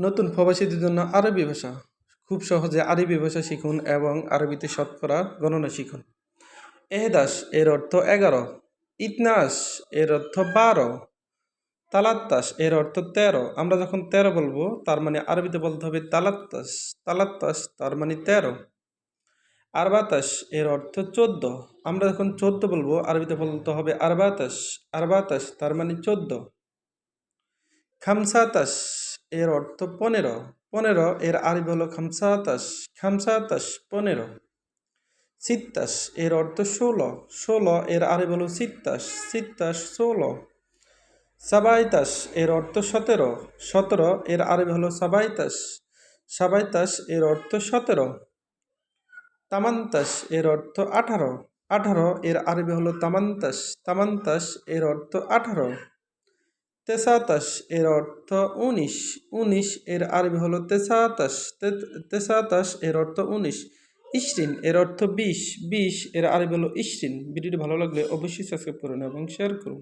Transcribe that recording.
নতুন প্রবাসীদের জন্য আরবি ভাষা। খুব সহজে আরবি ভাষা শিখুন এবং আরবিতে শতকরা গণনা শিখুন। এহদাস এর অর্থ এগারো। ইতনাস এর অর্থ বারো। তালাত্তাস এর অর্থ তেরো। আমরা যখন তেরো বলব, তার মানে আরবিতে বলতে হবে তালাত্তাস। তালাত্তাস, তার মানে তেরো। আরবাতাস এর অর্থ চোদ্দ। আমরা যখন চোদ্দ বলব, আরবিতে বলতে হবে আরবাতাস। আরবাতাস, তার মানে চোদ্দ। খামসাতাস এর অর্থ পনেরো। পনেরো এর আরবি হলো খামসাতাস খামসাতাস পনেরো। সিত্তাস এর অর্থ ষোলো। ষোলো এর আরবি হলো সিত্তাস সিত্তাস ষোলো। সাবাইতাস এর অর্থ সতেরো। সতেরো এর আরবি হলো সাবাইতাস সাবাইতাস এর অর্থ সতেরো। তামান্তাস এর অর্থ আঠারো। আঠারো এর আরবি হলো তামান্তাস তামান্তাস এর অর্থ আঠারো। তেসাতাস এর অর্থ উনিশ উনিশ এর আরবি হলো তেসাতাস তেসাতাস এর অর্থ উনিশ ইশরিন এর অর্থ বিশ বিশ এর আরবি হলো ইশরিন ভিডিওটি ভালো লাগলে অবশ্যই সাবস্ক্রাইব করুন এবং শেয়ার করুন।